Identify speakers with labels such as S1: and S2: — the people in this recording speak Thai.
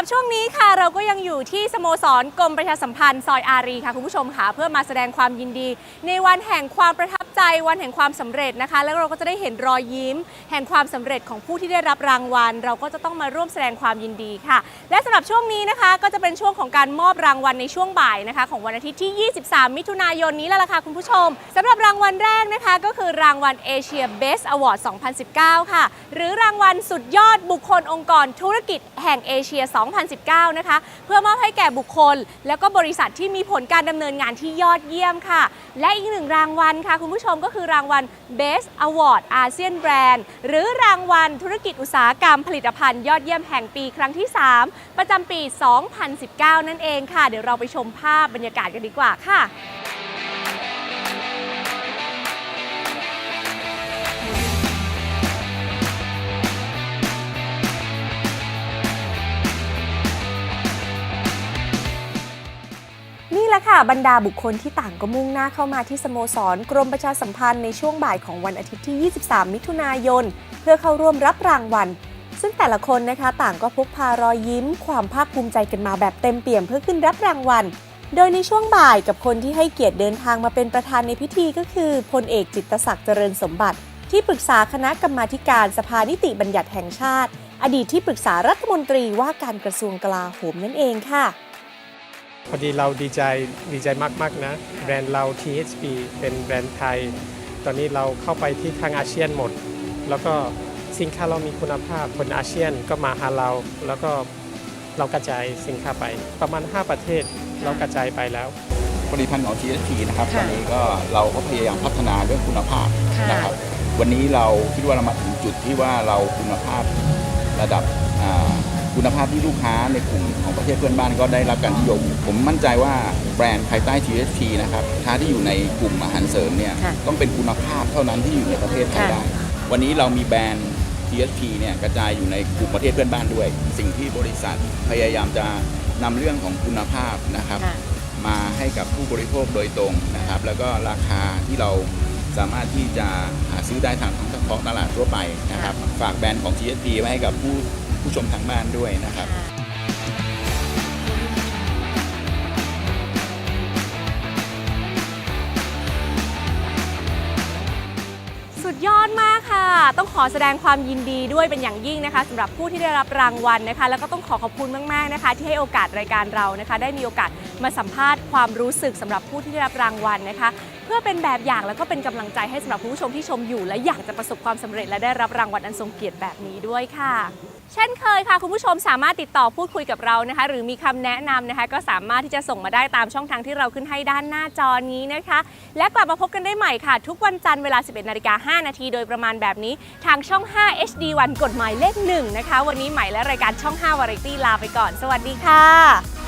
S1: รับช่วงนี้ค่ะเราก็ยังอยู่ที่สโมสรกรมประชาสัมพันธ์ซอยอารีค่ะคุณผู้ชมค่ะเพื่อมาแสดงความยินดี ในวันแห่งความประทับใจวันแห่งความสำเร็จนะคะ แล้วเราก็จะได้เห็นรอยยิ้ม แห่งความสำเร็จของผู้ที่ได้รับรางวัล เราก็จะต้องมาร่วมแสดงความยินดีค่ะ และสำหรับช่วงนี้นะคะ ก็จะเป็นช่วงของการมอบรางวัลในช่วงบ่ายนะคะ ของวันอาทิตย์ที่ 23 มิถุนายนนี้แล้วล่ะค่ะคุณผู้ชมสำหรับรางวัลแรกนะคะก็คือรางวัล Asia Best Award 2019 ค่ะ หรือรางวัลสุดยอดบุคคลองค์กรธุรกิจแห่งเอเชีย 2 2019 นะคะ เพื่อมอบให้แก่บุคคล แล้วก็บริษัทที่มีผลการดำเนินงานที่ยอดเยี่ยมค่ะ และอีกหนึ่งรางวัลค่ะ คุณผู้ชมก็คือรางวัล Best Award ASEAN Brand หรือรางวัลธุรกิจอุตสาหกรรมผลิตภัณฑ์ยอดเยี่ยมแห่งปีครั้งที่ 3 ประจำปี 2019 นั่นเองค่ะ เดี๋ยวเราไปชมภาพบรรยากาศกันดีกว่าค่ะ แหละค่ะ บรรดาบุคคลที่ต่างก็มุ่งหน้าเข้ามาที่สโมสร กรมประชาสัมพันธ์ในช่วงบ่ายของวันอาทิตย์ที่ 23 มิถุนายน เพื่อเข้าร่วมรับรางวัล ซึ่งแต่ละคนนะคะต่างก็พกพารอยยิ้ม ความภาคภูมิใจกันมาแบบเต็มเปี่ยมเพื่อขึ้นรับรางวัล โดยในช่วงบ่ายกับคนที่ให้เกียรติเดินทางมาเป็นประธานในพิธีก็คือพลเอกจิตศักดิ์เจริญสมบัติ ที่ปรึกษาคณะกรรมาการสภานิติบัญญัติแห่งชาติ อดีตที่ปรึกษารัฐมนตรีว่าการกระทรวงกลาโหมนั่นเองค่ะ
S2: พอดีเราดีใจดีใจมากๆนะ แบรนด์เรา THP เป็นแบรนด์ไทย ตอนนี้เราเข้าไปที่ทางอาเซียนหมด แล้วก็สินค้าเรามีคุณภาพคนอาเซียนก็มาหาเรา แล้วก็เรากระจายสินค้าไป ประมาณ 5 ประเทศเรากระจายไปแล้ว
S3: ผลิตภัณฑ์ของ TSP นะครับต
S1: ค่ะ
S3: อนนี้ก็เราก็พยายามพัฒนาเรื่องคุณภาพ
S1: ค่ะ
S3: นะครับ วันนี้เราคิดว่าเรามาถึงจุดที่ว่าเราคุณภาพระดับอ่า คุณภาพที่ลูกค้าในกลุ่มของประเทศเพื่อนบ้านก็ได้รับการนิยม ผมมั่นใจว่าแบรนด์ภายใต้ TSP นะครับสินค้าที่อยู่ในกลุ่มอาหารเสริมเนี่ย
S1: ค่ะ
S3: ต้องเป็นคุณภาพเท่านั้นที่อยู่ในประเทศไทย
S1: ค่ะ
S3: ได้ วันนี้เรามีแบรนด์ TSP เนี่ยกระจายอยู่ในกลุ่มประเทศเพื่อนบ้านด้วย สิ่งที่บริษัทพยายามจะนำเรื่องของคุณภาพนะครับ
S1: ค่ะ
S3: มาให้กับผู้บริโภคโดยตรงนะครับ แล้วก็ราคาที่เราสามารถที่จะหาซื้อได้ทางท้องตลาดทั่วไปนะครับ ฝากแบรนด์ของ GSP ไว้ให้กับผู้ ผู้ชมทางบ้านด้วยนะครับ
S1: สุดยอดมากค่ะ ต้องขอแสดงความยินดีด้วยเป็นอย่างยิ่งนะคะสำหรับผู้ที่ได้รับรางวัลนะคะ แล้วก็ต้องขอขอบคุณมากๆนะคะ ที่ให้โอกาสรายการเรานะคะ ได้มีโอกาส มาสัมภาษณ์ความรู้สึกสำหรับผู้ที่ได้รับรางวัลนะคะ เพื่อเป็นแบบอย่างแล้วก็เป็นกำลังใจให้สำหรับผู้ชมที่ชมอยู่ และอยากจะประสบความสำเร็จและได้รับรางวัลอันทรงเกียรติแบบนี้ด้วยค่ะเช่นเคยค่ะ คุณผู้ชมสามารถติดต่อพูดคุยกับเรานะคะ หรือมีคำแนะนำนะคะ ก็สามารถที่จะส่งมาได้ตามช่องทางที่เราขึ้นให้ด้านหน้าจอนี้นะคะ และกลับมาพบกันได้ใหม่ค่ะ ทุกวันจันทร์เวลา 11นาฬิกา5นาทีโดยประมาณแบบนี้ ทางช่อง 5 HD1 กฎหมายเลข1นะคะ วันนี้ใหม่และรายการช่อง5 Variety ลาไปก่อน สวัสดีค่ะ